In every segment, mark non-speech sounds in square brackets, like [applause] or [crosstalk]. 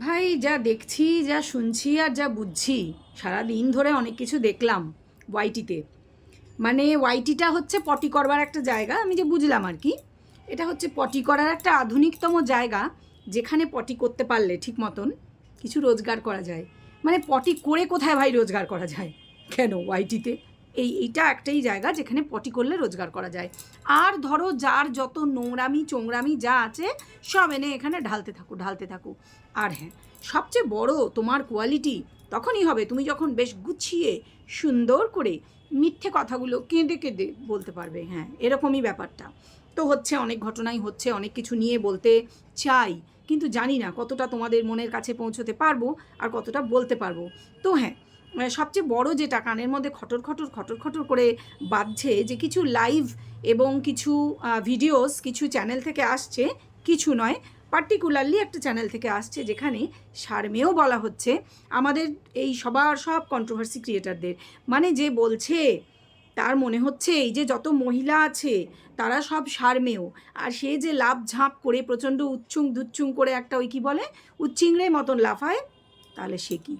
ভাই, যা দেখছি, যা শুনছি আর যা বুঝছি সারা দিন ধরে অনেক কিছু দেখলাম ওয়াইটিতে মানে ওয়াইটিটা হচ্ছে পটি করবার একটা জায়গা, আমি যে বুঝলাম আর কি। এটা হচ্ছে পটি করার একটা আধুনিকতম জায়গা, যেখানে পটি করতে পারলে ঠিক মতন কিছু রোজগার করা যায়। মানে পটি করে কোথায় ভাই রোজগার করা যায়? কেন ওয়াইটিতে এই, এইটা একটাই জায়গা যেখানে পটি করলে রোজগার করা যায়। আর ধরো যার যত নোংরামি, চোংরামি যা আছে, সব এনে এখানে ঢালতে থাকো ঢালতে থাকো। আর হ্যাঁ সবচেয়ে বড় তোমার কোয়ালিটি তখনই হবে তুমি যখন বেশ গুছিয়ে, সুন্দর করে মিথ্যে কথাগুলো কেঁদে কেঁদে বলতে পারবে। হ্যাঁ এরকমই ব্যাপারটা। তো হচ্ছে অনেক ঘটনাই হচ্ছে, অনেক কিছু নিয়ে বলতে চাই, কিন্তু জানি না কতটা তোমাদের মনের কাছে পৌঁছতে পারব আর কতটা বলতে পারব। তো হ্যাঁ সবচেয়ে বড় যেটা কানের মধ্যে খটর খটর খটর খটর করে বাজছে যে কিছু লাইভ এবং কিছু ভিডিওস কিছু চ্যানেল থেকে আসছে, কিছু নয় পার্টিকুলারলি একটা চ্যানেল থেকে আসছে যেখানে সারমেও বলা হচ্ছে আমাদের এই সবার সব কন্ট্রোভার্সি ক্রিয়েটারদের মানে যে বলছে, তার মনে হচ্ছে এই যে যত মহিলা আছে, তারা সব সারমেয়। আর সে যে লাভ ঝাঁপ করে প্রচণ্ড উচ্ছুং দুচ্ছুং করে একটা ওই কী বলে উচ্চিংড়ে মতন লাফায়, তাহলে সে কি?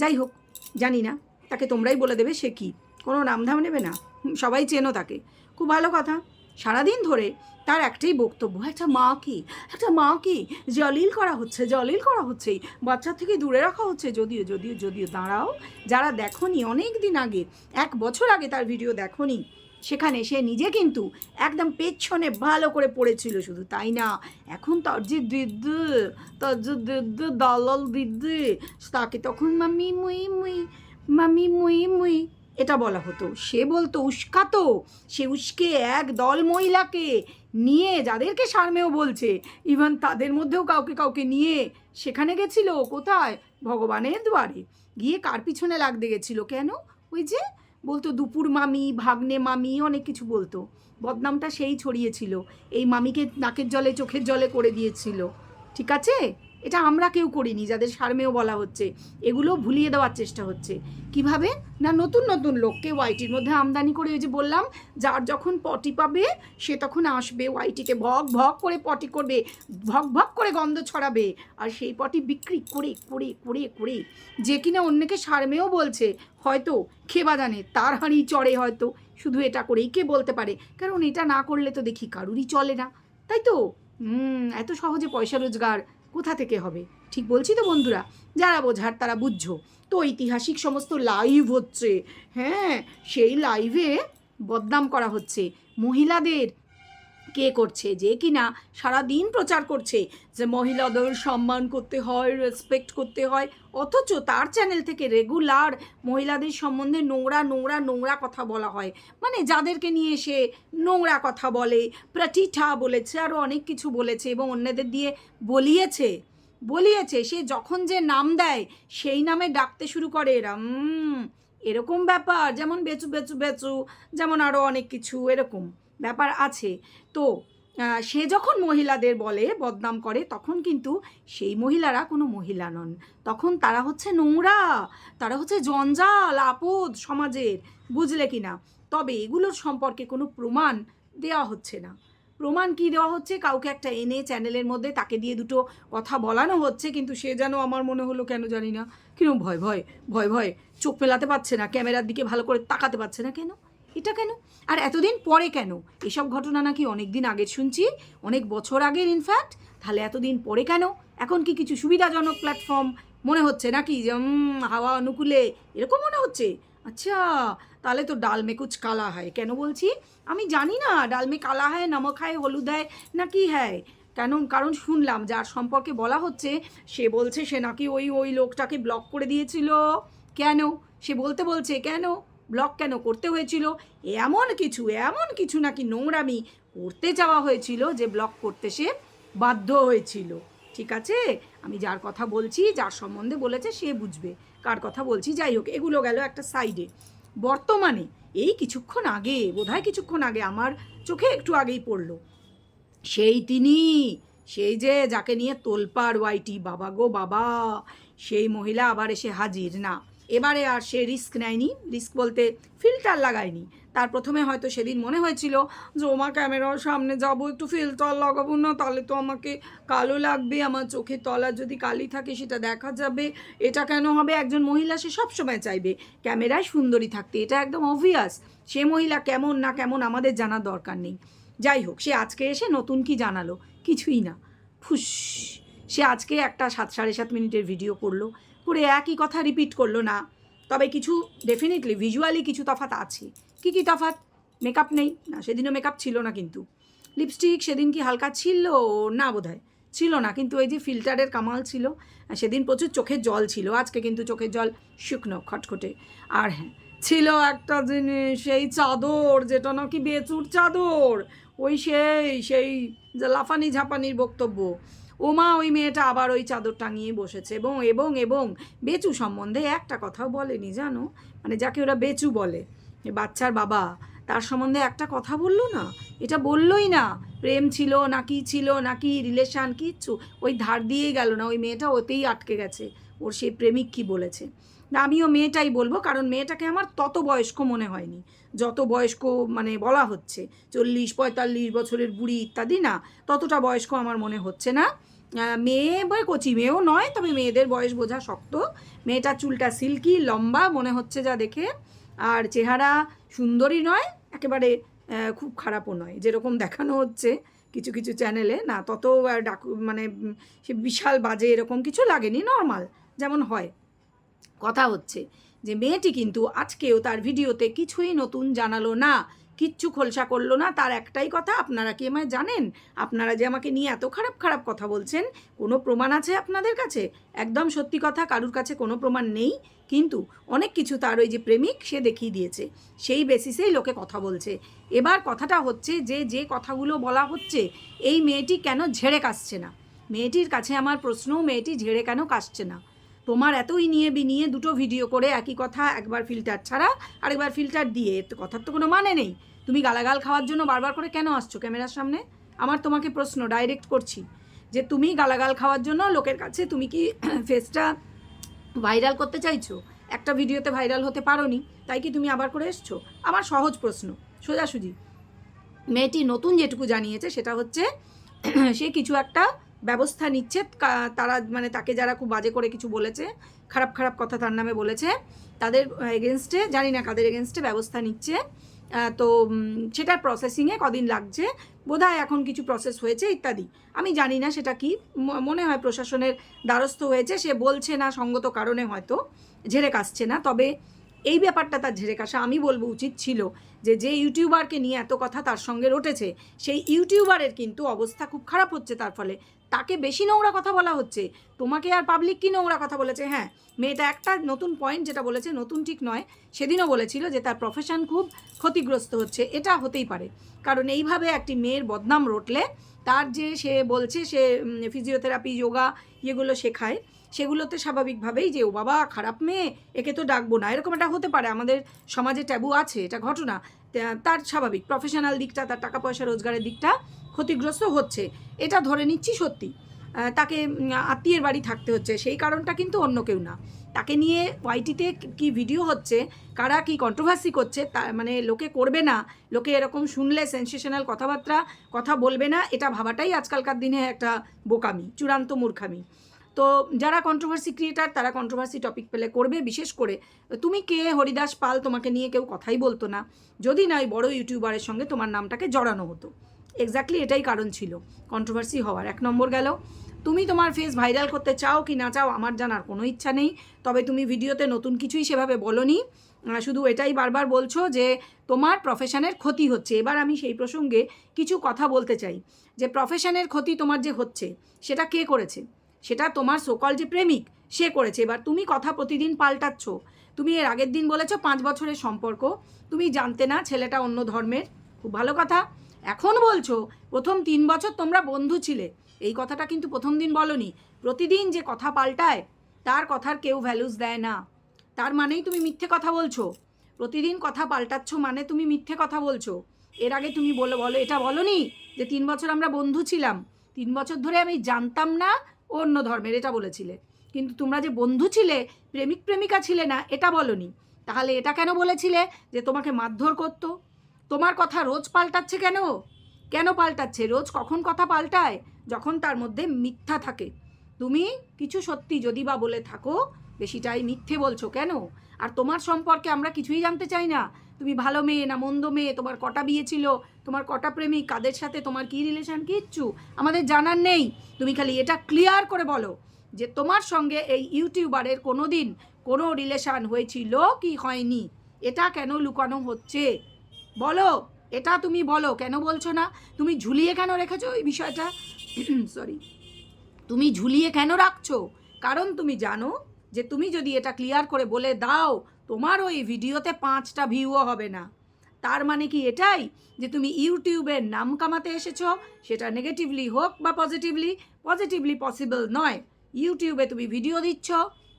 যাই হোক জানি না, তাকে তোমরাই বলে দেবে সে কী। কোনো নামধাম নেবে না। সবাই চেনো তাকে। খুব ভালো কথা। সারাদিন ধরে তার একটাই বক্তব্য, একটা মা মাকে একটা মা মাকে জলিল করা হচ্ছে, জলিল করা হচ্ছে বাচ্চা থেকে দূরে রাখা হচ্ছে। যদিও যদিও যদিও, দাঁড়াও। যারা দেখনি, অনেক দিন আগে, এক বছর আগে তার ভিডিও দেখনি। সেখানে সে নিজে কিন্তু একদম পেছনে ভালো করে পড়েছিল শুধু, তাই না? এখন তার যে দিদি তার যে দিদি, দালাল দিদি, তাকে তখন মামি মুই মুই, মামি মুই মুই, এটা বলা হতো। সে বলতো উস্কাতো সে উস্কে এক দল মহিলাকে নিয়ে যাদেরকে সারমেও বলছে ইভেন তাদের মধ্যেও কাউকে কাউকে নিয়ে সেখানে গেছিল, কোথায়? ভগবানের দুয়ারে। গিয়ে কার পিছনে লাগতে গেছিল কেন? ওই যে বলতো, দুপুর মামি, ভাগ্নে মামি, অনেক কিছু বলতো। বদনামটা সেই ছড়িয়েছিল এই মামিকে নাকের জলে, চোখের জলে করে দিয়েছিল। ঠিক আছে? এটা আমরা কেউ করিনি, যাদের সারমেও বলা হচ্ছে। এগুলো ভুলিয়ে দেওয়ার চেষ্টা হচ্ছে। কীভাবে? না, নতুন নতুন লোককে ওয়াইটির মধ্যে আমদানি করে ওই যে বললাম, যার যখন পটি পাবে, সে তখন আসবে ওয়াইটিতে ভক ভক করে পটি করবে, ভক ভক করে গন্ধ ছড়াবে, আর সেই পটি বিক্রি করে করে করে করে, যে কিনা অন্যকে সারমেও বলছে, হয়তো খেবা জানে, তার হাঁড়ি চড়ে হয়তো, শুধু এটা করেই কে বলতে পারে? কারণ এটা না করলে তো দেখি কারুরই চলে না, তাই তো? এত সহজে পয়সা রোজগার কোথা থেকে হবে? ঠিক বলছি তো বন্ধুরা, যারা বোঝার তারা বুঝছ। তো ঐতিহাসিক সমস্ত লাইভ হচ্ছে। হ্যাঁ সেই লাইভে বদনাম করা হচ্ছে। মহিলাদের কে করছে যে কিনা সারা দিন প্রচার করছে যে মহিলাদের সম্মান করতে হয় রেসপেক্ট করতে হয় অথচ তার চ্যানেল থেকে রেগুলার মহিলাদের সম্বন্ধে নোংরা নোংরা নোংরা কথা বলা হয়। মানে যাদেরকে নিয়ে সে নোংরা কথা বলে প্রতিঠা বলেছে আরও অনেক কিছু বলেছে এবং অন্যদের দিয়ে বলিয়েছে। বলিয়েছে সে যখন যে নাম দেয় সেই নামে ডাকতে শুরু করে এরা। উম, এরকম ব্যাপার যেমন বেচু বেচু বেচু যেমন আরও অনেক কিছু এরকম। ব্যাপার আছে। তো সে যখন মহিলাদের বলে, বদনাম করে, তখন কিন্তু সেই মহিলারা কোনো মহিলা নন। তখন তারা হচ্ছে নোংরা, তারা হচ্ছে জঞ্জাল, আপদ সমাজের, বুঝলে কি না তবে এগুলোর সম্পর্কে কোনো প্রমাণ দেওয়া হচ্ছে না। প্রমাণ কি দেওয়া হচ্ছে? কাউকে একটা এনে চ্যানেলের মধ্যে তাকে দিয়ে দুটো কথা বলানো হচ্ছে, কিন্তু সে যেন আমার মনে হলো কেন জানি না। কিরম ভয় ভয় ভয় ভয়, চোখ মেলাতে পারছে না, ক্যামেরার দিকে ভালো করে তাকাতে পারছে না কেন? এটা কেন? আর এতদিন পরে কেন? এসব ঘটনা নাকি অনেক দিন আগে শুনছি, অনেক বছর আগের ইনফ্যাক্ট তাহলে এতদিন পরে কেন? এখন কি কিছু সুবিধাজনক প্ল্যাটফর্ম মনে হচ্ছে নাকি? যে হাওয়া অনুকূলে, এরকম মনে হচ্ছে? আচ্ছা তাহলে তো ডাল মে কুচ কালা হয় কেন বলছি? আমি জানি না, ডাল মে কালা হয় নমক হয় হলুদ হয় না কি হয় কেন? কারণ শুনলাম, যার সম্পর্কে বলা হচ্ছে, সে বলছে সে নাকি ওই ওই লোকটাকে ব্লক করে দিয়েছিল। কেন? সে বলতে বলছে, কেন? ব্লক কেন করতে হয়েছিল? এমন কিছু এমন কিছু নাকি নোংরামি করতে যাওয়া হয়েছিল যে ব্লক করতে সে বাধ্য হয়েছিল। ঠিক আছে? আমি যার কথা বলছি, যার সম্বন্ধে বলেছে, সে বুঝবে। কার কথা বলছি? যাই হোক, এগুলো গেল একটা সাইডে। বর্তমানে, এই কিছুক্ষণ আগে, বোধহয় কিছুক্ষণ আগে আমার চোখে একটু আগেই পড়ল। সেই তিনি, সেই যে যাকে নিয়ে তোলপাড়, ওয়াইটি, বাবা গো, বাবা, সেই মহিলা আবার এসে হাজির। না এবারে আর সে রিস্ক নেয়নি। রিস্ক বলতে ফিল্টার লাগায়নি। তার প্রথমে হয়তো সেদিন মনে হয়েছিল যে, ওমা, ক্যামেরার সামনে যাব, একটু ফিল্টার লাগাবো না, তাহলে তো আমাকে কালো লাগবে, আমার চোখের তলা যদি কালি থাকে সেটা দেখা যাবে, এটা কেন হবে? একজন মহিলা সে সবসময় চাইবে ক্যামেরায় সুন্দরী থাকতে, এটা একদম অবভিয়াস সে মহিলা কেমন না কেমন আমাদের জানার দরকার নেই। যাই হোক, সে আজকে এসে নতুন কি জানালো? কিছুই না। ফুস, সে আজকে একটা সাত, সাড়ে সাত মিনিটের ভিডিও করল। করে একই কথা রিপিট করল না। তবে কিছু ডেফিনেটলি ভিজুয়ালি কিছু তফাত আছে। কি কি তফাৎ? মেকআপ নেই। না, সেদিনও মেকআপ ছিল না কিন্তু। লিপস্টিক সেদিন কি হালকা ছিল? না বোধহয়। ছিল না, কিন্তু ওই যে ফিল্টারের কামাল ছিল, সেদিন প্রচুর চোখের জল ছিল। আজকে কিন্তু চোখের জল শুকনো, খটখটে। আর হ্যাঁ ছিল একটা জিনিস, সেই চাদর, যেটা নাকি বেচুর চাদর। ওই সেই সেই লাফানি ঝাপানির বক্তব্য। ওমা, ওই মেয়েটা আবার ওই চাদর টাঙিয়ে বসেছে এবং এবং এবং বেচু সম্বন্ধে একটা কথাও বলেনি, জানো? মানে যাকে ওরা বেচু বলে। বাচ্চার বাবা, তার সম্বন্ধে একটা কথা বলল না? এটা বললোই না। প্রেম ছিল না কি ছিল, না কি রিলেশান কিচ্ছু। ওই ধার দিয়েই গেল না, ওই মেয়েটা ওতেই আটকে গেছে। ওর সেই প্রেমিক কি বলেছে? না আমিও মেয়েটাই বলব, কারণ মেয়েটাকে আমার তত বয়স্ক মনে হয়নি। যত বয়স্ক মানে বলা হচ্ছে, চল্লিশ, পঁয়তাল্লিশ বছরের বুড়ি ইত্যাদি, না, ততটা বয়স্ক আমার মনে হচ্ছে না। মেয়ে বা কচি, মেয়েও নয়, তবে মেয়েদের বয়স বোঝা শক্ত। মেয়েটার চুলটা সিল্কি, লম্বা, মনে হচ্ছে যা দেখে। আর চেহারা সুন্দরী নয়, একেবারে খুব খারাপও নয়, যেরকম দেখানো হচ্ছে কিছু কিছু চ্যানেলে। না, তত ডাকু মানে সে বিশাল বাজে এরকম কিছু লাগেনি, নর্মাল, যেমন হয়। কথা হচ্ছে যে, মেয়েটি কিন্তু আজকেও তার ভিডিওতে কিছুই নতুন জানালো না। কিচ্ছু খোলসা করল না, তার একটাই কথা, আপনারা কি আমায় জানেন? আপনারা যে আমাকে নিয়ে এত খারাপ খারাপ কথা বলছেন, কোনো প্রমাণ আছে আপনাদের কাছে? একদম সত্যি কথা, কারুর কাছে কোনো প্রমাণ নেই, কিন্তু অনেক কিছু তার ওই যে প্রেমিক, সে দেখিয়ে দিয়েছে। সেই বেসিসেই লোকে কথা বলছে। এবার কথাটা হচ্ছে যে যে কথাগুলো বলা হচ্ছে, এই মেয়েটি কেন ঝেড়ে কাশছে না? মেয়েটির কাছে আমার প্রশ্ন মেয়েটি ঝেড়ে কেন কাশছে না? তোমার এতই নিয়ে বিনিয়ে দুটো ভিডিও করে একই কথা একবার ফিল্টার ছাড়া আরেকবার ফিল্টার দিয়ে কথার তো কোনো মানে নেই। তুমি গালাগাল খাওয়ার জন্য বারবার করে কেন আসছো ক্যামেরার সামনে? আমার তোমাকে প্রশ্ন ডাইরেক্ট করছি যে তুমি গালাগাল খাওয়ার জন্য লোকের কাছে তুমি কি [clears throat] ফেসটা ভাইরাল করতে চাইছো? একটা ভিডিওতে ভাইরাল হতে পারোনি, তাই কি তুমি আবার করে এসছো? আমার সহজ প্রশ্ন, সোজাসুজি। মেয়েটি নতুন যেটুকু জানিয়েছে সেটা হচ্ছে [clears throat] সে কিছু একটা ব্যবস্থা নিচ্ছে। তারা মানে তাকে যারা খুব বাজে করে কিছু বলেছে, খারাপ খারাপ কথা তার নামে বলেছে, তাদের এগেনস্টে জানি না কাদের এগেনস্টে ব্যবস্থা নিচ্ছে। তো সেটার প্রসেসিংয়ে কদিন লাগছে। বোধহয় এখন কিছু প্রসেস হয়েছে ইত্যাদি। আমি জানি না সেটা কি। মনে হয় প্রশাসনের দ্বারস্থ হয়েছে। সে বলছে না সঙ্গত কারণে হয়তো ঝেড়ে কাশছে না। তবে এই ব্যাপারটা তার ঝেড়ে কাশা আমি বলব উচিত ছিল যে যে ইউটিউবারকে নিয়ে এত কথা তার সঙ্গে রটেছে, সেই ইউটিউবারের কিন্তু অবস্থা খুব খারাপ হচ্ছে। তার ফলে তাকে বেশি নোংরা কথা বলা হচ্ছে। তোমাকে আর পাবলিক কি নোংরা কথা বলেছে? হ্যাঁ মেয়েটা একটা নতুন পয়েন্ট যেটা বলেছে, নতুন ঠিক নয়, সেদিনও বলেছিল যে তার প্রফেশন খুব ক্ষতিগ্রস্ত হচ্ছে। এটা হতেই পারে। কারণ এইভাবে একটি মেয়ের বদনাম রটলে তার যে সে বলছে, সে ফিজিওথেরাপি যোগা এগুলো শেখায়, সেগুলোতে স্বাভাবিকভাবেই যে, ও বাবা, খারাপ মেয়ে, একে তো ডাকবো না। এরকম একটা হতে পারে। আমাদের সমাজে ট্যাবু আছে, এটা ঘটনা। তার স্বাভাবিক। প্রফেশনাল দিকটা, তার টাকা পয়সা রোজগারের দিকটা ক্ষতিগ্রস্ত হচ্ছে। এটা ধরে নিচ্ছি সত্যি। তাকে আত্মীয়ের বাড়ি থাকতে হচ্ছে। সেই কারণটা কিন্তু অন্য কেউ না। তাকে নিয়ে ওয়াইটিতে কি ভিডিও হচ্ছে, কারা কি কন্ট্রোভার্সি করছে, তা মানে লোকে করবে না, লোকে এরকম শুনলে সেন্সেশনাল কথাবার্তা, কথা বলবে না, এটা ভাবাটাই আজকালকার দিনে একটা বোকামি, চূড়ান্ত মূর্খামি। তো যারা কন্ট্রোভার্সি ক্রিয়েটার তারা কন্ট্রোভার্সি টপিক পেলে করবে, বিশেষ করে, তুমি কে? হরিদাস পাল, তোমাকে নিয়ে কেউ কথাই বলতো না। যদি না, ওই বড় ইউটিউবারের সঙ্গে তোমার নামটাকে জড়ানো হতো। এক্স্যাক্টলি এটাই কারণ ছিল। কন্ট্রোভার্সি হওয়ার। এক নম্বর গেল, তুমি তোমার ফেস ভাইরাল করতে চাও কি না চাও আমার জানার কোনো ইচ্ছা নেই। তবে তুমি ভিডিওতে নতুন কিছুই সেভাবে বলনি। শুধু এটাই বারবার বলছো যে তোমার প্রফেশনের ক্ষতি হচ্ছে। এবার আমি সেই প্রসঙ্গে কিছু কথা বলতে চাই। যে প্রফেশনের ক্ষতি তোমার যে হচ্ছে, সেটা কে করেছে? সেটা তোমার সকল যে প্রেমিক, সে করেছে। এবার তুমি কথা প্রতিদিন পাল্টাচ্ছ। তুমি এর আগের দিন বলেছ পাঁচ বছরের সম্পর্ক। তুমি জানতে না ছেলেটা অন্য ধর্মের। খুব ভালো কথা। এখন বলছো, প্রথম তিন বছর তোমরা বন্ধু ছিলে। এই কথাটা কিন্তু প্রথম দিন বলনি। প্রতিদিন যে কথা পাল্টায়, তার কথার কেউ ভ্যালুস দেয় না। তার মানেই তুমি মিথ্যে কথা বলছো। প্রতিদিন কথা পাল্টাচ্ছ মানে তুমি মিথ্যে কথা বলছো। এর আগে তুমি বলো বলো, এটা বলনি যে তিন বছর আমরা বন্ধু ছিলাম। তিন বছর ধরে আমি জানতাম না অন্য ধর্মের, এটা বলেছিলে। কিন্তু তোমরা যে বন্ধু ছিলে, প্রেমিক প্রেমিকা ছিলে না, এটা বলনি। তাহলে এটা কেন বলেছিলে যে তোমাকে মারধর করতো? তোমার কথা রোজ পাল্টাচ্ছে কেন? কেন পাল্টাচ্ছে? রোজ কখন কথা পাল্টায়? যখন তার মধ্যে মিথ্যা থাকে। তুমি কিছু সত্যি যদি বা বলে থাকো, বেশিটাই মিথ্যে বলছো কেন? আর তোমার সম্পর্কে আমরা কিছুই জানতে চাই না। তুমি ভালো মেয়ে না মন্দ মেয়ে? তোমার কটা বিয়ে ছিল? তোমার কটা প্রেমিক? কাদের সাথে তোমার কি রিলেশন কিচ্ছু? আমাদের জানার নেই। তুমি খালি এটা ক্লিয়ার করে বলো যে তোমার সঙ্গে এই ইউটিউবারের কোনো দিন কোনো রিলেশন হয়েছিল কি হয়নি? এটা কেন লুকানো হচ্ছে? বলো, এটা তুমি বলো, কেন বলছো না? তুমি ঝুলিয়ে কেন রেখেছো এই বিষয়টা? [clears throat] সরি তুমি ঝুলিয়ে কেন রাখছো? কারণ তুমি জানো যে তুমি যদি এটা ক্লিয়ার করে বলে দাও, তোমার ওই ভিডিওতে পাঁচটা ভিউও হবে না। তার মানে কি এটাই? যে তুমি ইউটিউবের নাম কামাতে এসেছ, সেটা নেগেটিভলি হোক বা পজিটিভলি পজিটিভলি পসিবল নয়। ইউটিউবে তুমি ভিডিও দিচ্ছ,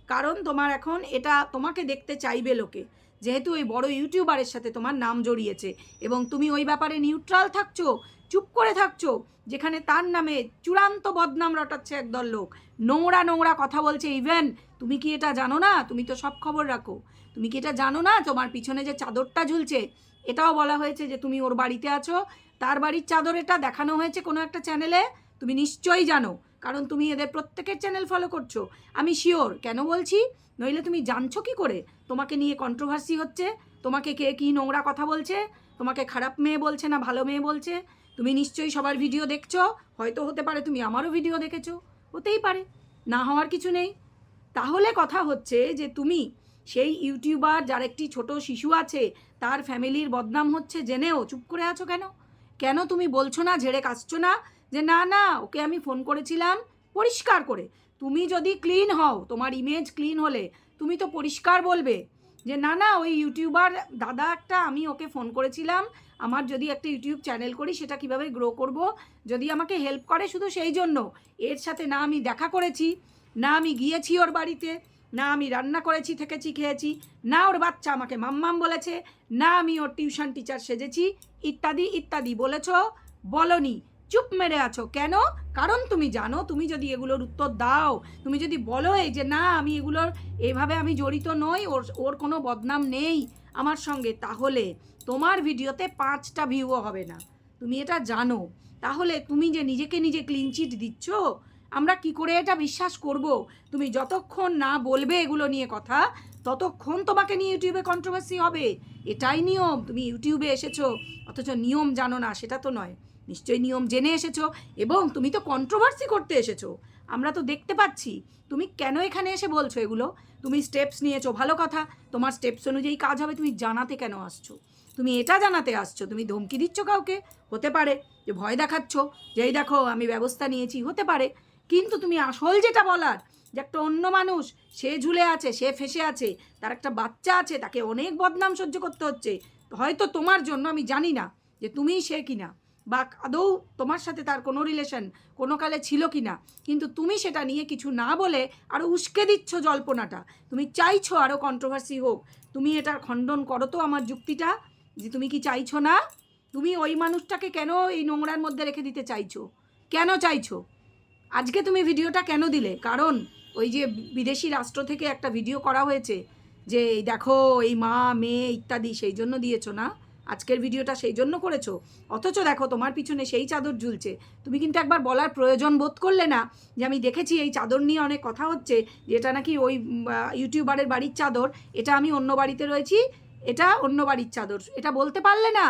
কারণ তোমার এখন এটা তোমাকে দেখতে চাইবে লোকে। যেহেতু ওই বড় ইউটিউবারের সাথে তোমার নাম জড়িয়েছে এবং তুমি ওই ব্যাপারে নিউট্রাল থাকছো, চুপ করে থাকছো, যেখানে তার নামে চূড়ান্ত বদনাম রটাচ্ছে একদল লোক। নোংরা নোংরা কথা বলছে ইভেন তুমি কি এটা জানো না? তুমি তো সব খবর রাখো। তুমি কি এটা জানো না? তোমার পিছনে যে চাদরটা ঝুলছে, এটাও বলা হয়েছে যে তুমি ওর বাড়িতে আছো। তার বাড়ির চাদর এটা দেখানো হয়েছে কোনো একটা চ্যানেলে তুমি নিশ্চয়ই জানো, কারণ তুমি এদের প্রত্যেকের চ্যানেল ফলো করছ। আমি শিওর কেন বলছি? নইলে তুমি জানছো কি করে? তোমাকে নিয়ে কন্ট্রোভার্সি হচ্ছে, তোমাকে কে কী নোংরা কথা বলছে, তোমাকে খারাপ মেয়ে বলছে না ভালো মেয়ে বলছে, তুমি নিশ্চয়ই সবার ভিডিও দেখছ, হয়তো হতে পারে তুমি আমারও ভিডিও দেখেছ, হতেই পারে, না হওয়ার কিছু নেই। তাহলে কথা হচ্ছে যে তুমি সেই ইউটিউবার যার একটি ছোট শিশু আছে, তার ফ্যামিলির বদনাম হচ্ছে, জেনেও চুপ করে আছো কেন? কেন তুমি বলছো না, ঝেড়ে কাশছো না, যে না না, ওকে আমি ফোন করেছিলাম, পরিষ্কার করে তুমি যদি ক্লিন হও, তোমার ইমেজ ক্লিন হলে, তুমি তো পরিষ্কার বলবে যে, না না, ওই ইউটিউবার দাদা একটা, আমি ওকে ফোন করেছিলাম, আমার যদি একটা ইউটিউব চ্যানেল করি, সেটা কীভাবে গ্রো করব? যদি আমাকে হেল্প করে শুধু সেই জন্য, এর সাথে না আমি দেখা করেছি, না আমি গিয়েছি ওর বাড়িতে, না আমি রান্না করেছি, থেকেছি, খেয়েছি, না ওর বাচ্চা আমাকে মাম্মাম বলেছে, না আমি ওর টিউশন টিচার সেজেছি, ইত্যাদি ইত্যাদি বলেছ, বলনি চুপ মেরে আছো। কেন? কারণ তুমি জানো, তুমি যদি এগুলোর উত্তর দাও, তুমি যদি বলো এই যে, না, আমি এগুলোর, এভাবে আমি জড়িত নই, ওর ওর কোনো বদনাম নেই আমার সঙ্গে, তাহলে তোমার ভিডিওতে পাঁচটা ভিউও হবে না। তুমি এটা জানো। তাহলে তুমি যে নিজেকে নিজে ক্লিন চিট দিচ্ছ, আমরা কি করে এটা বিশ্বাস করব? তুমি যতক্ষণ না বলবে এগুলো নিয়ে কথা, ততক্ষণ তোমাকে নিয়ে ইউটিউবে কন্ট্রোভার্সি হবে। এটাই নিয়ম। তুমি ইউটিউবে এসেছ, অথচ নিয়ম জানো না, সেটা তো নয়। নিশ্চয়ই নিয়ম জেনে এসেছ এবং তুমি তো কন্ট্রোভার্সি করতে এসেছ। আমরা তো দেখতে পাচ্ছি, তুমি কেন এখানে এসে বলছো এগুলো? তুমি স্টেপস নিয়েছো, ভালো কথা। তোমার স্টেপস অনুযায়ী কাজ হবে, তুমি জানাতে কেন আসছো? তুমি এটা জানাতে আসছো, তুমি ধমকি দিচ্ছ কাউকে? হতে পারে যে ভয় দেখাচ্ছ যেই দেখো আমি ব্যবস্থা নিয়েছি, হতে পারে। কিন্তু তুমি আসল যেটা বলার, যে একটা অন্য মানুষ, সে ঝুলে আছে, সে ফেসে আছে, তার একটা বাচ্চা আছে, তাকে অনেক বদনাম সহ্য করতে হচ্ছে। হয়তো তোমার জন্য, আমি জানি না যে তুমিই সে কিনা। বা আদৌ তোমার সাথে তার কোনো রিলেশন কোনো কালে ছিল কি না কিন্তু তুমি সেটা নিয়ে কিছু না বলে আরও উস্কে দিচ্ছ জল্পনাটা। তুমি চাইছো আরও কন্ট্রোভার্সি হোক। তুমি এটার খণ্ডন করো তো আমার যুক্তিটা যে তুমি কি চাইছো না? তুমি ওই মানুষটাকে কেন এই নোংরার মধ্যে রেখে দিতে চাইছো? কেন চাইছো? আজকে তুমি ভিডিওটা কেন দিলে? কারণ ওই যে বিদেশি রাষ্ট্র থেকে একটা ভিডিও করা হয়েছে যে দেখো, এই মা, মেয়ে ইত্যাদি, সেই জন্য দিয়েছ না? আজকের ভিডিওটা সেই জন্য করেছ। অথচ দেখো তোমার পিছনে সেই চাদর ঝুলছে। তুমি কিন্তু একবার বলার প্রয়োজন বোধ করলে না যে আমি দেখেছি এই চাদর নিয়ে অনেক কথা হচ্ছে যে এটা নাকি ওই ইউটিউবারের বাড়ির চাদর। এটা আমি অন্য বাড়িতে রয়েছি, এটা অন্য বাড়ির চাদর। এটা বলতে পারলে না,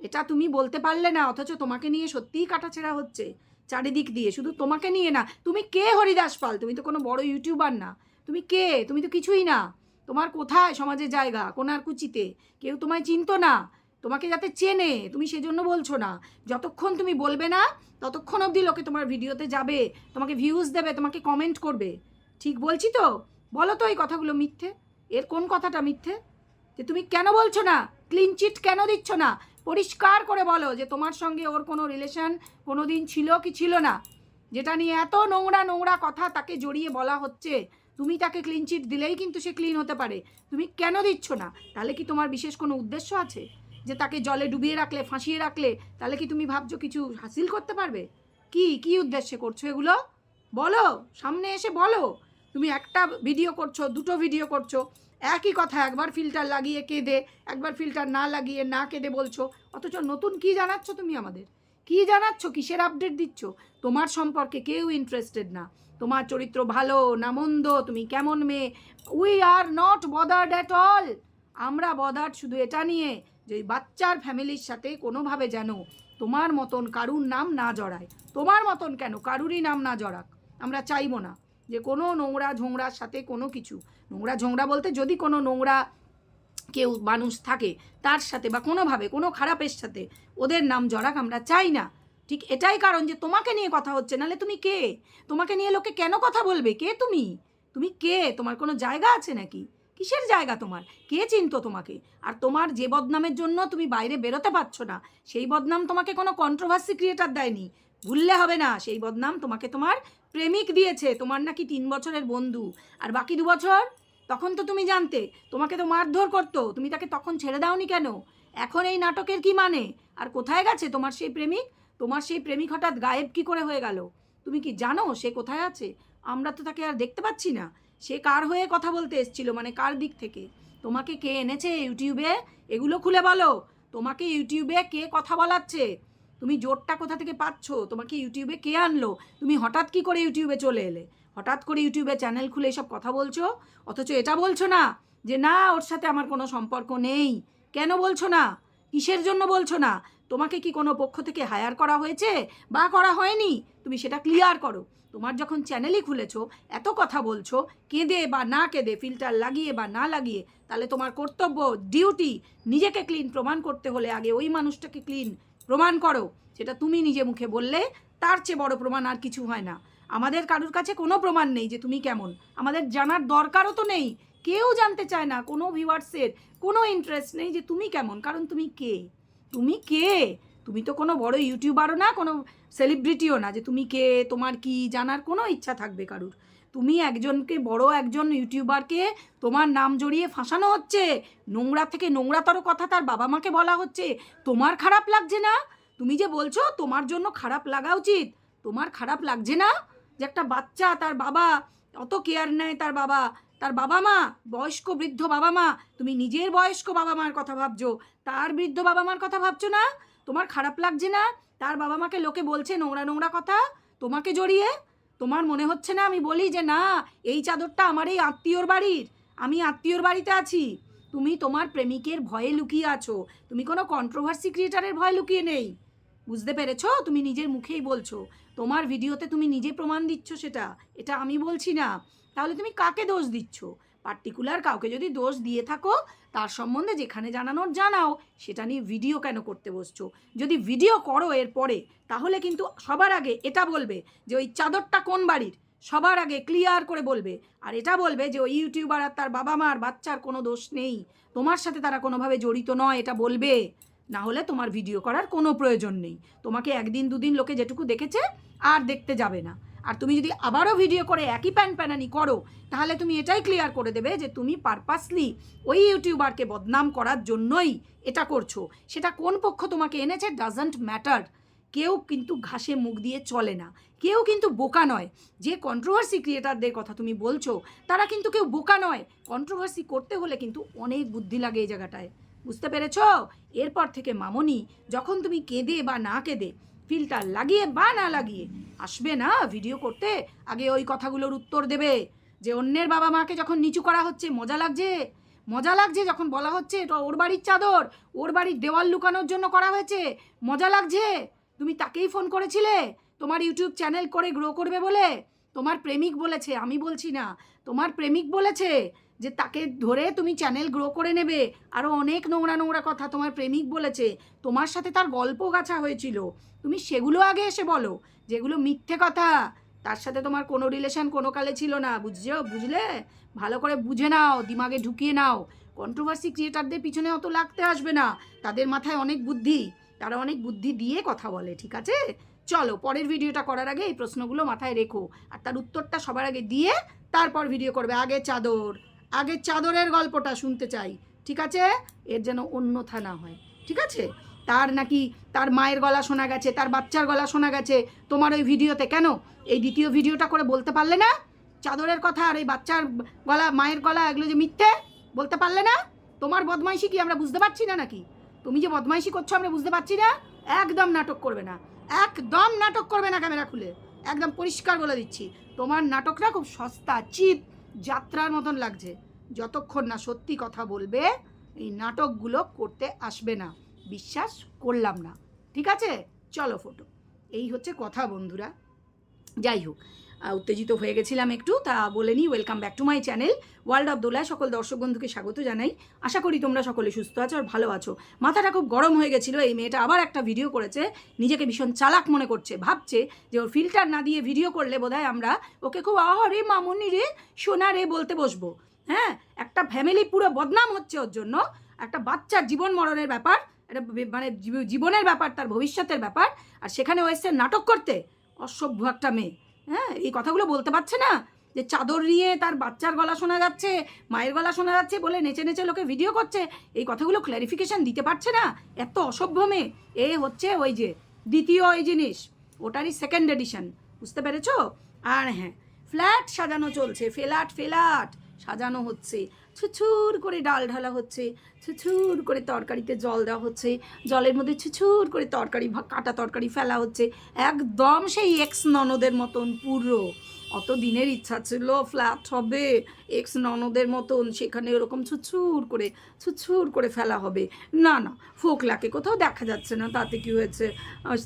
এটা তুমি বলতে পারলে না, অথচ তোমাকে নিয়ে সত্যিই কাটাছেড়া হচ্ছে। চারিদিক দিয়ে, শুধু তোমাকে নিয়ে না, তুমি কে হরিদাস পাল? তুমি তো কোনো বড় ইউটিউবার না। তুমি কে? তুমি তো কিছুই না। তোমার কোথায় সমাজের জায়গা? কোনার কুচিতে কেউ তোমায় চিনতো না? তোমাকে যাতে চেনে, তুমি সেজন্য বলছো না। যতক্ষণ তুমি বলবে না, ততক্ষণ অবধি লোকে তোমার ভিডিওতে যাবে, তোমাকে ভিউজ দেবে, তোমাকে কমেন্ট করবে। ঠিক বলছি তো? বলো তো এই কথাগুলো মিথ্যে? এর কোন কথাটা মিথ্যে? যে তুমি কেন বলছো না? ক্লিন চিট কেন দিচ্ছ না? পরিষ্কার করে বলো যে তোমার সঙ্গে ওর কোনো রিলেশন কোনো দিন ছিল কি ছিল না? যেটা নিয়ে এত নোংরা নোংরা কথা তাকে জড়িয়ে বলা হচ্ছে, তুমি তাকে ক্লিন চিট দিলেই কিন্তু সে ক্লিন হতে পারে। তুমি কেন দিচ্ছ না? তাহলে কি তোমার বিশেষ কোনো উদ্দেশ্য আছে? যে তাকে জলে ডুবিয়ে রাখলে, ফাঁসিয়ে রাখলে, তাহলে কি তুমি ভাবছ কিছু হাসিল করতে পারবে? কি কি উদ্দেশ্যে করছ এগুলো? বলো, সামনে এসে বলো। তুমি একটা ভিডিও করছ, দুটো ভিডিও করছ, একই কথা, একবার ফিল্টার লাগিয়ে কেঁদে, একবার ফিল্টার না লাগিয়ে না কেঁদে বলছো। অথচ নতুন কি জানাচ্ছ তুমি আমাদের? কি জানাচ্ছ? কিসের আপডেট দিচ্ছ? তোমার সম্পর্কে কেউ ইন্টারেস্টেড না। তোমার চরিত্র ভালো না মন্দ? তুমি কেমন মেয়ে? We are not bothered at all আমরা বদার্ড শুধু এটা নিয়ে। যে বাচ্চার ফ্যামিলির সাথে কোনোভাবে যেন তোমার মতন কারুর নাম না জড়ায়, তোমার মতন কেন কারুরই নাম না জড়াক, আমরা চাইব না যে কোনো নোংরা ঝোংরার সাথে কোনো কিছু, নোংরা ঝোংরা বলতে যদি কোনো নোংরা কেউ মানুষ থাকে তার সাথে বা কোনোভাবে, কোনো খারাপের সাথে ওদের নাম জড়াক, আমরা চাই না। ঠিক এটাই কারণ যে তোমাকে নিয়ে কথা হচ্ছে, নাহলে তুমি কে? তোমাকে নিয়ে লোকে কেন কথা বলবে? কে তুমি? তুমি কে? তোমার কোনো জায়গা আছে নাকি? কিসের জায়গা তোমার? কে চিনতো তোমাকে? আর তোমার যে বদনামের জন্য তুমি বাইরে বেরোতে পারছ না, সেই বদনাম তোমাকে কোনো কন্ট্রোভার্সি ক্রিয়েটার দেয়নি। ভুললে হবে না, সেই বদনাম তোমাকে তোমার প্রেমিক দিয়েছে, তোমার নাকি তিন বছরের বন্ধু। আর বাকি দু বছর? তখন তো তুমি জানতে, তোমাকে তো মারধর করতো, তুমি তাকে তখন ছেড়ে দাওনি কেন? এখন এই নাটকের কি মানে? আর কোথায় গেছে তোমার সেই প্রেমিক? তোমার সেই প্রেমিক হঠাৎ গায়েব কি করে হয়ে গেল? তুমি কি জানো সে কোথায় আছে? আমরা তো তাকে আর দেখতে পাচ্ছি না। সে কার হয়ে কথা বলতে এসছিল? মানে কার দিক থেকে? তোমাকে কে এনেছে ইউটিউবে? এগুলো খুলে বলো। তোমাকে ইউটিউবে কে কথা বলাচ্ছে? তুমি জোরটা কোথা থেকে পাচ্ছ? তোমাকে ইউটিউবে কে আনলো? তুমি হঠাৎ কি করে ইউটিউবে চলে এলে? হঠাৎ করে ইউটিউবে চ্যানেল খুলে এসব কথা বলছো? অথচ এটা বলছো না যে না, ওর সাথে আমার কোনো সম্পর্ক নেই। কেন বলছো না? কিসের জন্য বলছো না? তোমাকে কি কোনো পক্ষ থেকে হায়ার করা হয়েছে? বা করা হয়নি? তুমি সেটা ক্লিয়ার করো। তোমার যখন চ্যানেলই খুলেছো, এত কথা বলছো, কেঁদে বা না কেঁদে ফিল্টার লাগিয়ে বা না লাগিয়ে, তাহলে তোমার কর্তব্য ডিউটি নিজেকে ক্লিন প্রমাণ করতে হলে আগে ওই মানুষটাকে ক্লিন প্রমাণ করো। সেটা তুমি নিজে মুখে বললে, তার চেয়ে বড় প্রমাণ আর কিছু হয় না। আমাদের কারুর কাছে কোনো প্রমাণ নেই যে তুমি কেমন। আমাদের জানার দরকারও তো নেই। কেউ জানতে চায় না, কোনো ভিউয়ার্সের কোনো ইন্টারেস্ট নেই যে তুমি কেমন, কারণ তুমি কে? তুমি কে? তুমি তো কোনো বড় ইউটিউবারও না, কোনো সেলিব্রিটিও না যে তুমি কে, তোমার কি জানার কোনো ইচ্ছা থাকবে কারুর? তুমি একজনকে, বড় একজন ইউটিউবারকে তোমার নাম জড়িয়ে ফাঁসানো হচ্ছে। নোংরা থেকে নোংরাতর কথা তার বাবা মাকে বলা হচ্ছে। তোমার খারাপ লাগছে না? তুমি যে বলছো তোমার জন্য খারাপ লাগা উচিত। তোমার খারাপ লাগছে না? যে একটা বাচ্চা তার বাবা, অত কেয়ার নেয় তার বাবা। তার বাবা মা, বয়স্ক বৃদ্ধ বাবা মা, তুমি নিজের বয়স্ক বাবা মার কথা ভাবছ, তার বৃদ্ধ বাবা মার কথা ভাবছ না? তোমার খারাপ লাগছে না? তার বাবা মাকে লোকে বলছে নোংরা নোংরা কথা? তোমাকে জড়িয়ে? তোমার মনে হচ্ছে না আমি বলি যে না, এই চাদরটা আমার এই আত্মীয়র বাড়ির? আমি আত্মীয়র বাড়িতে আছি। তুমি তোমার প্রেমিকের ভয়ে লুকিয়ে আছো। তুমি কোনো কন্ট্রোভার্সি ক্রিয়েটারের ভয় লুকিয়ে নেই। বুঝতে পেরেছ? তুমি নিজের মুখেই বলছো। তোমার ভিডিওতে তুমি নিজে প্রমাণ দিচ্ছ সেটা। এটা আমি বলছি না। তাহলে তুমি কাকে দোষ দিচ্ছ? পার্টিকুলার কাউকে যদি দোষ দিয়ে থাকো, তার সম্বন্ধে যেখানে জানানোর জানাও, সেটা নিয়ে ভিডিও কেন করতে বসছো? যদি ভিডিও করো এরপরে তাহলে কিন্তু সবার আগে এটা বলবে যে ওই চাদরটা কোন বাড়ির? সবার আগে ক্লিয়ার করে বলবে। আর এটা বলবে যে ওই ইউটিউবার আর তার বাবা মার বাচ্চার কোনো দোষ নেই। তোমার সাথে তারা কোনোভাবে জড়িত নয়, এটা বলবে। না হলে তোমার ভিডিও করার কোনো প্রয়োজন নেই। তোমাকে একদিন দুদিন লোকে যেটুকু দেখেছে, আর দেখতে যাবে না। আর তুমি যদি আবারও ভিডিও করে একই প্যান প্যানানি করো, তাহলে তুমি এটাই ক্লিয়ার করে দেবে যে তুমি পারপাসলি ওই ইউটিউবারকে বদনাম করার জন্যই এটা করছ। সেটা কোন পক্ষ তোমাকে এনেছে ডাজন্ট ম্যাটার কেউ কিন্তু ঘাসে মুখ দিয়ে চলে না। কেউ কিন্তু বোকা নয়। যে কন্ট্রোভার্সি ক্রিয়েটারদের কথা তুমি বলছো, তারা কিন্তু কেউ বোকা নয়। কন্ট্রোভার্সি করতে হলে কিন্তু অনেক বুদ্ধি লাগে এই জায়গাটায়। বুঝতে পেরেছ? এরপর থেকে মামনি, যখন তুমি কেঁদে বা না কেঁদে ফিল্টার লাগিয়ে বা না লাগিয়ে, আসবে না ভিডিও করতে, আগে ওই কথাগুলোর উত্তর দেবে। যে অন্যের বাবা মাকে যখন নিচু করা হচ্ছে, মজা লাগছে? মজা লাগছে যখন বলা হচ্ছে, এটা ওর বাড়ির চাদর, ওর বাড়ির দেওয়াল লুকানোর জন্য করা হয়েছে, মজা লাগছে? তুমি তাকেই ফোন করেছিলে? তোমার ইউটিউব চ্যানেল করে গ্রো করবে বলে? তোমার প্রেমিক বলেছে, আমি বলছি না। তোমার প্রেমিক বলেছে যে তাকে ধরে তুমি চ্যানেল গ্রো করে নেবে। আরও অনেক নোংরা নোংরা কথা তোমার প্রেমিক বলেছে। তোমার সাথে তার গল্প গাছা হয়েছিল। তুমি সেগুলো আগে এসে বলো, যেগুলো মিথ্যে কথা। তার সাথে তোমার কোনো রিলেশন কোনো কালে ছিল না, বুঝছ? বুঝলে? ভালো করে বুঝে নাও, দিমাগে ঢুকিয়ে নাও। কন্ট্রোভার্সি ক্রিয়েটারদের পিছনে অত লাগতে আসবে না। তাদের মাথায় অনেক বুদ্ধি। তারা অনেক বুদ্ধি দিয়ে কথা বলে, ঠিক আছে? চলো, পরের ভিডিওটা করার আগে এই প্রশ্নগুলো মাথায় রেখো। আর তার উত্তরটা সবার আগে দিয়ে তারপর ভিডিও করবে। আগে চাদর। আগে চাদরের গল্পটা শুনতে চাই, ঠিক আছে? এর যেন অন্যথা না হয়, ঠিক আছে? তার নাকি, তার মায়ের গলা শোনা গেছে, তার বাচ্চার গলা শোনা গেছে, তোমার ওই ভিডিওতে কেন? এই দ্বিতীয় ভিডিওটা করে বলতে পারলে না? চাদরের কথা আর এই বাচ্চার গলা, মায়ের গলা এগুলো যে মিথ্যে, বলতে পারলে না? তোমার বদমাইশি কি আমরা বুঝতে পারছি না নাকি? তুমি যে বদমাইশি করছ আমরা বুঝতে পারছি না? একদম নাটক করবে না, একদম নাটক করবে না ক্যামেরা খুলে, একদম পরিষ্কার বলে দিচ্ছি। তোমার নাটকটা খুব সস্তা, চিপ, যাত্রার মতন লাগছে। যতক্ষণ না সত্যি কথা বলবে, এই নাটকগুলো করতে আসবে না। বিশ্বাস করলাম না। ঠিক আছে? চলো ফটো। এই হচ্ছে কথা বন্ধুরা। যাই হোক উত্তেজিত হয়ে গেছিলাম একটু, তা বলে নিই welcome back to my channel world of দোলায় সকল দর্শক বন্ধুকে স্বাগত জানাই। আশা করি তোমরা সকলে সুস্থ আছো আর ভালো আছো। মাথাটা খুব গরম হয়ে গেছিল, এই মেয়েটা আবার একটা ভিডিও করেছে, নিজেকে ভীষণ চালাক মনে করছে, ভাবছে যে ওর ফিল্টার না দিয়ে ভিডিও করলে বোধহয় আমরা ওকে খুব আহরে মামনি রে, সোনা রে, বলতে বসবো। হ্যাঁ একটা ফ্যামিলি পুরো বদনাম হচ্ছে ওর জন্য। একটা বাচ্চার জীবন মরণের ব্যাপার এটা মানে জীবনের ব্যাপার, তার ভবিষ্যতের ব্যাপার। আর সেখানে ও এসছে নাটক করতে। অসভ্য একটা মেয়ে। হ্যাঁ এই কথাগুলো বলতে পারছে না? যে চাদর নিয়ে তার বাচ্চার গলা শোনা যাচ্ছে, মায়ের গলা শোনা যাচ্ছে বলে নেচে নেচে লোকে ভিডিও করছে। এই কথাগুলো ক্ল্যারিফিকেশন দিতে পারছে না? এত অসভ্য মেয়ে। এ হচ্ছে ওই যে দ্বিতীয় ওই জিনিস, ওটারই সেকেন্ড এডিশন বুঝতে পেরেছ? আর হ্যাঁ ফ্ল্যাট সাজানো চলছে। ফেলাট ফেলাট। সাজানো হচ্ছে। ছুছুর করে ডাল ঢালা হচ্ছে ছুছুর করে তরকারিতে জল দেওয়া হচ্ছে, জলের মধ্যে ছুছুর করে তরকারি কাটা তরকারি ফেলা হচ্ছে, একদম সেই এক্স ননদের মতন পুরো। অত দিনের ইচ্ছা ছিল ফ্ল্যাট হবে এক্স ননদের মতন, সেখানে ওরকম ছুছুর করে ছুছুর করে ফেলা হবে। না না, ফোকলাকে কোথাও দেখা যাচ্ছে না, তাতে কি হয়েছে?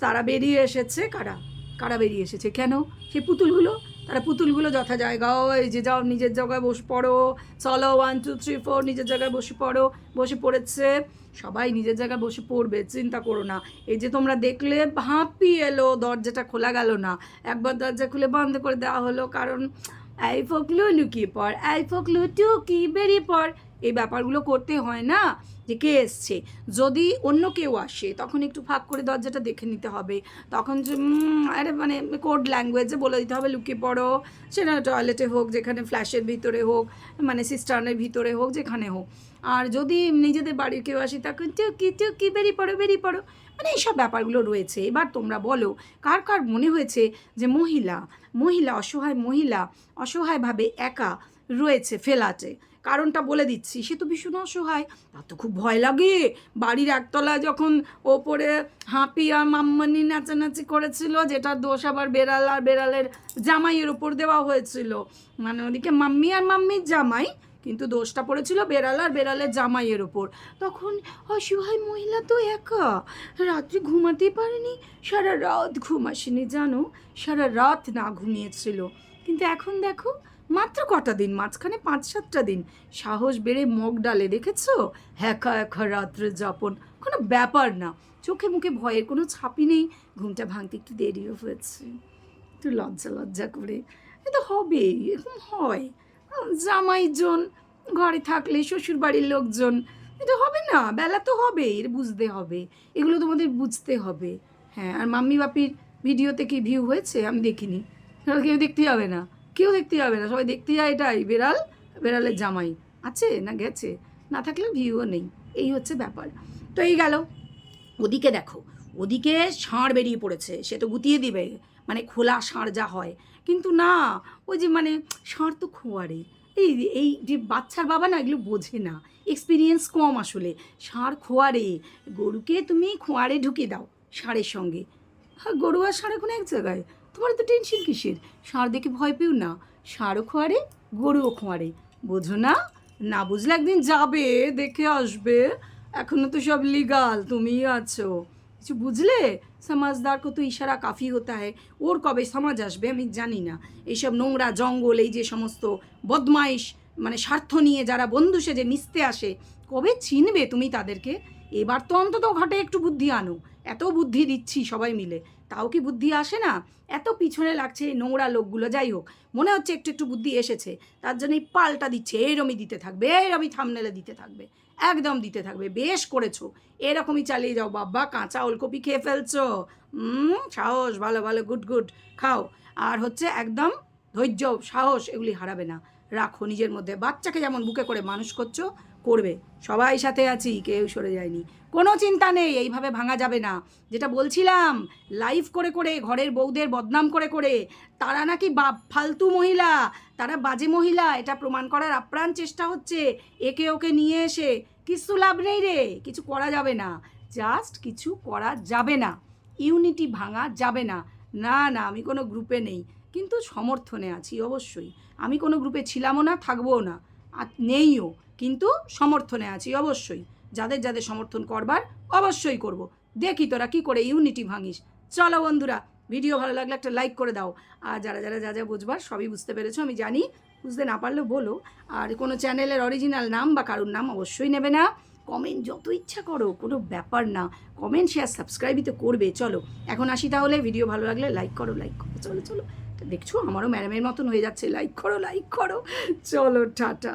তারা বেরিয়ে এসেছে, কারা? কারা বেরিয়ে এসেছে? কেন? সেই পুতুলগুলো? তারা পুতুলগুলো যথা জায়গা এই যে যাও নিজের জায়গায় বসে পড়ো, চলো ওয়ান টু থ্রি ফোর নিজের জায়গায় বসে পড়ো, বসে পড়েছে। সবাই নিজের জায়গায় বসে পড়বে, চিন্তা করো না। এই যে তোমরা দেখলে ভাঁপি এলো, দরজাটা খোলা গেল না। একবার দরজা খুলে বন্ধ করে দেওয়া হলো, কারণ এই ফকলু লুকিয়ে পড়, এই ফকলু টুকি বেরিয়ে পড়। এই ব্যাপারগুলো করতে হয় না। যে কে এসছে। যদি অন্য কেউ আসে, তখন একটু ফাঁক করে দরজাটা দেখে নিতে হবে। তখন যে আরে মানে কোড ল্যাঙ্গুয়েজে বলে দিতে হবে, লুকিয়ে পড়ো। সেটা টয়লেটে হোক, যেখানে ফ্ল্যাশের ভিতরে হোক মানে সিস্টার্নের ভিতরে হোক, যেখানে হোক। আর যদি নিজেদের বাড়ির কেউ আসে তখন টুকি টুকি বেরিয়ে পড়ো বেরিয়ে পড়ো। মানে এইসব ব্যাপারগুলো রয়েছে। এবার তোমরা বলো, কার কার মনে হয়েছে যে মহিলা মহিলা, অসহায় মহিলা, অসহায়ভাবে একা রয়েছে ফেলাতে? কারণটা বলে দিচ্ছি। সে তো ভীষণ অসহায়। তার তো খুব ভয় লাগে। বাড়ির একতলায় যখন ওপরে হাঁপি আর মাম্মানি নাচানাচি করেছিল, যেটা দোষ আবার বেড়াল আর বেড়ালের জামাইয়ের উপর দেওয়া হয়েছিল। মানে ওদিকে মাম্মি আর মাম্মির জামাই, কিন্তু দোষটা পড়েছিল বেড়াল আর বেড়ালের জামাইয়ের ওপর তখন অসহায় মহিলা তো একা। রাত্রি ঘুমাতেই পারেনি। সারা রাত ঘুম আসেনি, জানো? সারা রাত না ঘুমিয়েছিল। কিন্তু এখন দেখো মাত্র কটা দিন? মাঝখানে পাঁচ সাতটা দিন। সাহস বেড়ে মগ ডালে দেখেছ? একা একা রাত্রে যাপন। কোনো ব্যাপার না। চোখে মুখে ভয়ের কোনো ছাপি নেই। ঘুমটা ভাঙতে একটু দেরিও হয়েছে। একটু লজ্জা লজ্জা করে। এ তো হবেই এরকম হয়। জামাইজন, ঘরে থাকলে শ্বশুর বাড়ির লোকজন এটা হবে না, বেলা তো হবে, এর বুঝতে হবে। এগুলো তোমাদের বুঝতে হবে। হ্যাঁ আর মাম্মি বাপির ভিডিওতে কি ভিউ হয়েছে? আমি দেখিনি। কেউ দেখতে যাবে না। কেউ দেখতে যাবে না। সবাই দেখতে যায় এটাই, বেড়াল, বেড়ালের জামাই। আছে না গেছে? না থাকলে ভিউও নেই। এই হচ্ছে ব্যাপার। তো এই গেল। ওদিকে দেখো, ওদিকে ষাঁড় বেরিয়ে পড়েছে। সে তো গুতিয়ে দিবে মানে খোলা ষাঁড় যা হয়। কিন্তু না, ওই যে মানে ষাঁড় তো খোয়ারে। এই এই যে বাচ্চার বাবা না এগুলো বোঝে না। এক্সপিরিয়েন্স কম আসলে। ষাঁড় খোয়ারে। গরুকে তুমি খোয়ারে ঢুকিয়ে দাও ষাঁড়ের সঙ্গে। হ্যাঁ গরু আর ষাঁড় এখন এক জায়গায়। তোমার তো টেনশন কিসের? ষাঁড় দেখে ভয় পেও না। ষাঁড়ও খোয়ারে, গরুও খোয়ারে। বোঝো না? না বুঝলে একদিন যাবে, দেখে আসবে। এখনও তো সব লিগাল তুমিই আছো। কিছু বুঝলে? সমাজদার কত ইশারা কাফি হতা হয়। ওর কবে সমাজ আসবে আমি জানি না। এইসব নোংরা জঙ্গল, এই যে সমস্ত বদমাইশ মানে স্বার্থ নিয়ে যারা বন্ধু সেজে মিশতে আসে, কবে চিনবে তুমি তাদেরকে? এবার তো অন্তত ঘটে একটু বুদ্ধি আনো। এত বুদ্ধি দিচ্ছি সবাই মিলে। তাও কি বুদ্ধি আসে না? এত পিছনে লাগছে এই নোংরা লোকগুলো, যাই হোক। মনে হচ্ছে একটু একটু বুদ্ধি এসেছে। তার জন্যই পাল্টা দিচ্ছে, এইরমই দিতে থাকবে, এইরমই থামনেলে দিতে থাকবে। একদম দিতে থাকবে, বেশ করেছ। এরকমই চালিয়ে যাও বাবা কাঁচা ওলকপি খেয়ে ফেলছো। সাহস, ভালো ভালো, গুড গুড, খাও। আর হচ্ছে একদম ধৈর্য, সাহস, এগুলি হারাবে না। রাখো নিজের মধ্যে। বাচ্চাকে যেমন বুকে করে মানুষ করছ করবে। সবাই সাথে আছি, কেউ সরে যায়নি। কোনো চিন্তা নেই, এইভাবে ভাঙা যাবে না। যেটা বলছিলাম লাইভ করে করে, ঘরের বউদের বদনাম করে করে, তারা নাকি বা ফালতু মহিলা, তারা বাজে মহিলা, এটা প্রমাণ করার আপ্রাণ চেষ্টা হচ্ছে, একে ওকে নিয়ে এসে, কিছু লাভ নেই রে, কিছু করা যাবে না জাস্ট কিছু করা যাবে না ইউনিটি ভাঙা যাবে না। না না, আমি কোনো গ্রুপে নেই, কিন্তু সমর্থনে আছি অবশ্যই, আমি কোনো গ্রুপে ছিলামও না, থাকবোও না, আর নেইও। কিন্তু সমর্থনে আছি, অবশ্যই। যাদের যাদের সমর্থন করবার, অবশ্যই করব। দেখি তোরা কি করে ইউনিটি ভাঙিস। চলো বন্ধুরা, ভিডিও ভালো লাগলে একটা লাইক করে দাও। আর যারা যারা যা যা বুঝবার, সবই বুঝতে পেরেছ, আমি জানি। বুঝতে না পারলেও বলো। আর কোনো চ্যানেলের অরিজিনাল নাম বা কারোর নাম অবশ্যই নেবে না। কমেন্ট যত ইচ্ছা করো, কোনো ব্যাপার না। কমেন্ট শেয়ার সাবস্ক্রাইবই তো করবে। চলো, এখন আসি তাহলে। ভিডিও ভালো লাগলে লাইক করো লাইক করো। চলো চলো। দেখছ, আমারও ম্যাডামের মতন হয়ে যাচ্ছে। লাইক করো লাইক করো। চলো, টাটা।